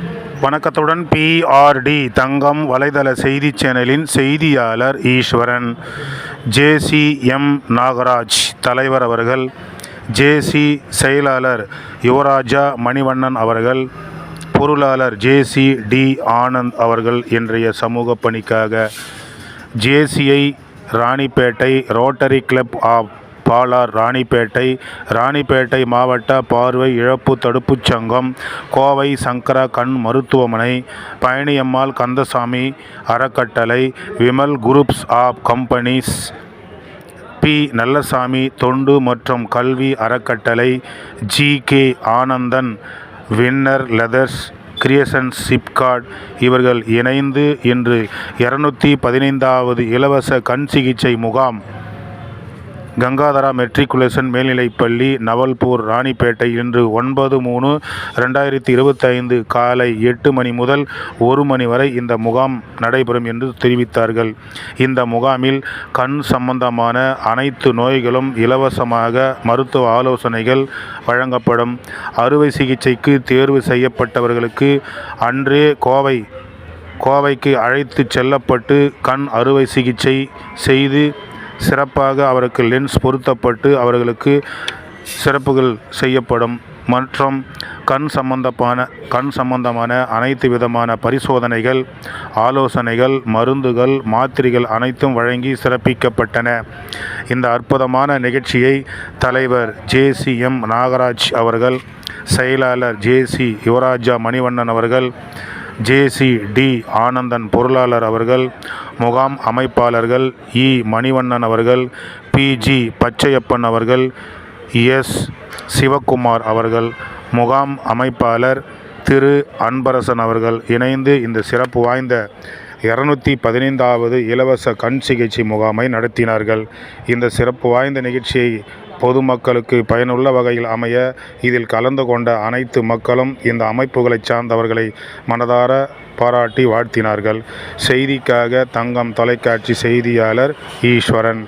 வணக்கத்துடன் பிஆர்டி தங்கம் வலைதள செய்தி சேனலின் செய்தியாளர் ஈஸ்வரன். ஜேசிஎம் நாகராஜ் தலைவர் அவர்கள் ஜேசி செயலாளர் யுவராஜா மணிவண்ணன் அவர்கள் பொருளாளர் ஜேசி டி ஆனந்த் அவர்கள் இன்றைய சமூக பணிக்காக. JCI Ranipet Rotary Club of Palar Ranipet Ranipet மாவட்ட பார்வை இழப்பு தடுப்புச் சங்கம் கோவை சங்கரா கண் மருத்துவமனை பழனியம்மாள் கந்தசாமி அறக்கட்டளை Vimal groups of companies P. Nallasamy தொண்டு மற்றும் கல்வி அறக்கட்டளை G. K. Anandan winner leathers creation SIPCOT இவர்கள் இணைந்து இன்று இரநூத்தி பதினைந்தாவது இலவச கண் சிகிச்சை முகாம். கங்காதரா மெட்ரிகுலேஷன் மேல்நிலைப்பள்ளி நவல்பூர் ராணிப்பேட்டை இன்று ஒன்பது மூணு ரெண்டாயிரத்தி இருபத்தைந்து காலை எட்டு மணி முதல் ஒரு மணி வரை இந்த முகாம் நடைபெறும் என்று தெரிவித்தார்கள். இந்த முகாமில் கண் சம்பந்தமான அனைத்து நோய்களும் இலவசமாக மருத்துவ ஆலோசனைகள் வழங்கப்படும். அறுவை சிகிச்சைக்கு தேர்வு செய்யப்பட்டவர்களுக்கு அன்றே கோவை கோவைக்கு அழைத்து செல்லப்பட்டு கண் அறுவை சிகிச்சை செய்து சிறப்பாக அவருக்கு லென்ஸ் பொருத்தப்பட்டு அவர்களுக்கு சிறப்புகள் செய்யப்படும். மற்றும் கண் சம்பந்தமான கண் சம்பந்தமான அனைத்து விதமான பரிசோதனைகள் ஆலோசனைகள் மருந்துகள் மாத்திரைகள் அனைத்தும் வழங்கி சிறப்பிக்கப்பட்டன. இந்த அற்புதமான நிகழ்ச்சியை தலைவர் ஜேசிஎம் நாகராஜ் அவர்கள் செயலாளர் ஜேசி யுவராஜா மணிவண்ணன் அவர்கள் ஜேசி டி ஆனந்தன் பொருளாளர் அவர்கள் முகாம் அமைப்பாளர்கள் இ. மணிவண்ணன் அவர்கள் பிஜி பச்சையப்பன் அவர்கள் எஸ். சிவக்குமார் அவர்கள் முகாம் அமைப்பாளர் திரு. அன்பரசன் அவர்கள் இணைந்து இந்த சிறப்பு வாய்ந்த இரநூத்தி பதினைந்தாவது இலவச கண் சிகிச்சை முகாமை நடத்தினார்கள். இந்த சிறப்பு வாய்ந்த நிகழ்ச்சியை பொதுமக்களுக்கு பயனுள்ள வகையில் அமைய இதில் கலந்து கொண்ட அனைத்து மக்களும் இந்த அமைப்புகளைச் சார்ந்தவர்களை மனதார பாராட்டி வாழ்த்தினார்கள். செய்திக்காக தங்கம் தொலைக்காட்சி செய்தியாளர் ஈஸ்வரன்.